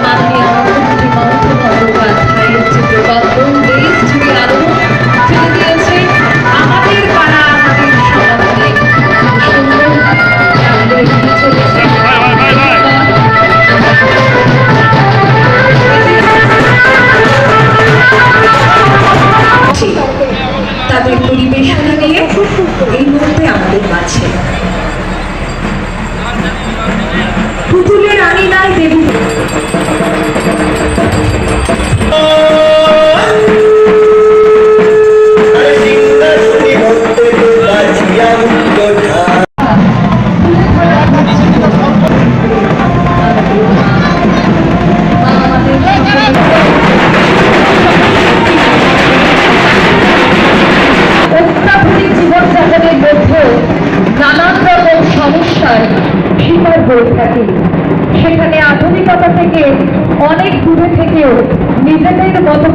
Gracias. থেকে অনেক দূরে থেকেও নিজেদের মতো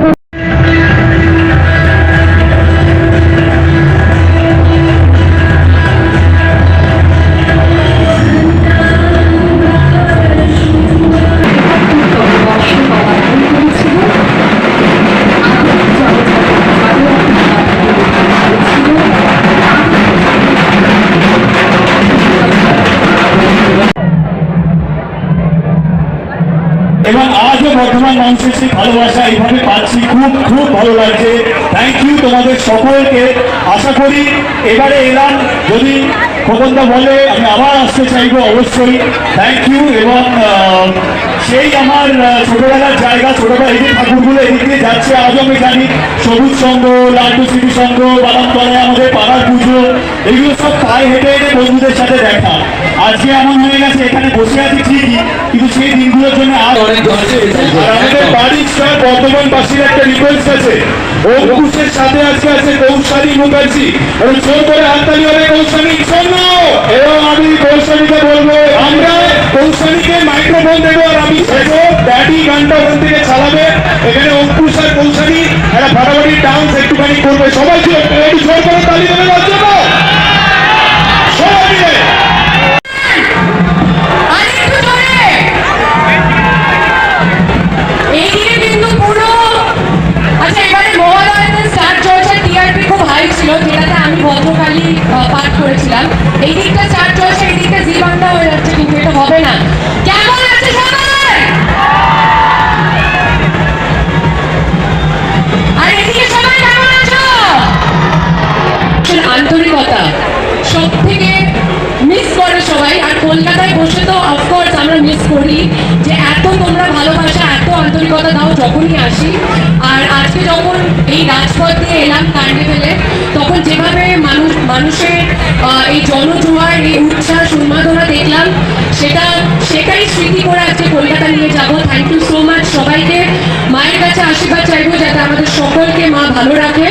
বর্ধমান মানুষের সেই ভালোবাসা এইভাবে পাচ্ছি। খুব খুব ভালো লাগছে। থ্যাংক ইউ তোমাদের সকলকে। আশা করি এবারে এলাম। যদি খোকনদা বলে, আমি আবার আসতে চাইব অবশ্যই। থ্যাংক ইউ এবং সেই আমার ছোটবেলার জায়গা, ছোটবেলা এই ঠাকুরগুলো এদিক যাচ্ছে, আজও আমি জানি সবুজ সংঘ লালটু স্মৃতি সংঘ বাদামতলায় আমাদের পাড়ার পুজো, এগুলো সব পায়ে হেঁটে হেঁটে বন্ধুদের সাথে দেখা। আজকে এমন হয়ে গেছে এখানে বসে আছি ঠিকই কিন্তু সেই দিনগুলোর জন্য আর অনেক আমাদের বাড়ির স্যার বর্ধমানবাসীর একটা রিকোয়েস্ট আছে। অঙ্কুশের সাথে আজকে আছে কৌশালী মুখার্জি। এবং জোর করে হাততালি হবে কৌশালী শোনো এবং আমি কৌশালীকে বলব আমরা কৌশালীকে মাইক্রোফোন দেবো আর আমি শেখো ড্যাডি গানটা ওখান থেকে চালাবে। এখানে অঙ্কুশ আর কৌশালী একটা ফাটাফাটি ডান্স একটুখানি করবে। সবাই জোর করে তালি দেবে আর আজকে যখন এই রাজপথ এলাম কার্নিভেলে, তখন যেভাবে মানুষ মানুষের এই জনজোয়ার, এই উচ্ছ্বাস, উন্মাদনা দেখলাম, সেটা সেটাই স্মৃতি করে আজকে কলকাতা নিয়ে যাব। থ্যাংক ইউ সো মাচ সবাইকে। মায়ের কাছে আশীর্বাদ চাইব যাতে আমাদের সকলকে মা ভালো রাখে।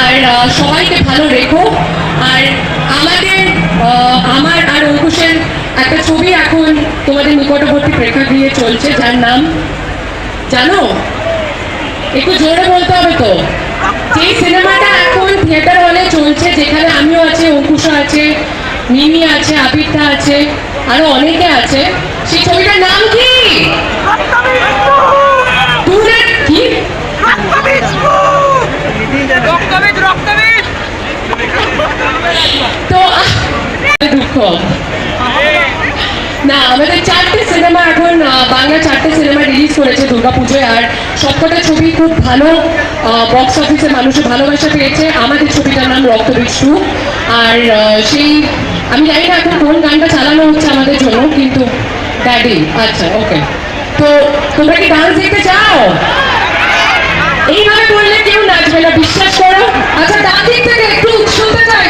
আর সবাইকে ভালো রেখো। আর আমাদের আমার আর অঙ্কুশের একটা ছবি এখন তোমাদের নিকটবর্তী প্রেক্ষাগৃহে চলছে, যার নাম জানো? একটু জোরে বলতে হবে তো? যে সিনেমাটা এখন থিয়েটার হলে চলছে, যেখানে আমিও আছে, অঙ্কুশও আছে, মিমি আছে আবিরটা আছে, আরও অনেকে আছে, সেই ছবিটার নাম কি? তো দুঃখ। না, আমাদের চারটে সিনেমা এখন আহ, বাংলা চারটে সিনেমা রিলিজ করেছে, দুর্গাপুজোয়, আর সবকটা ছবি খুব ভালো বক্স অফিসে মানুষের ভালোবাসা পেয়েছে। আমাদের ছবিটার নাম রক্তবীজ টু। আর সেই, আমি জানি না এখন কোন গানটা চালানো হচ্ছে আমাদের জন্য, কিন্তু ড্যাডি আচ্ছা ওকে তো, তোমরা কি ডান্স দেখতে চাও? এইভাবে বললে কেউ নাচবে না, বিশ্বাস করো। আচ্ছা ডান দিক থেকে একটু শুনতে চাই।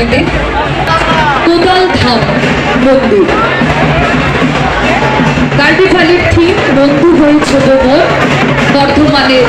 আগামীতে কোদাল ধাম মন্দির। কার্বিভালির ঠিক বন্ধু হয়ে ছোট বোন বর্ধমানের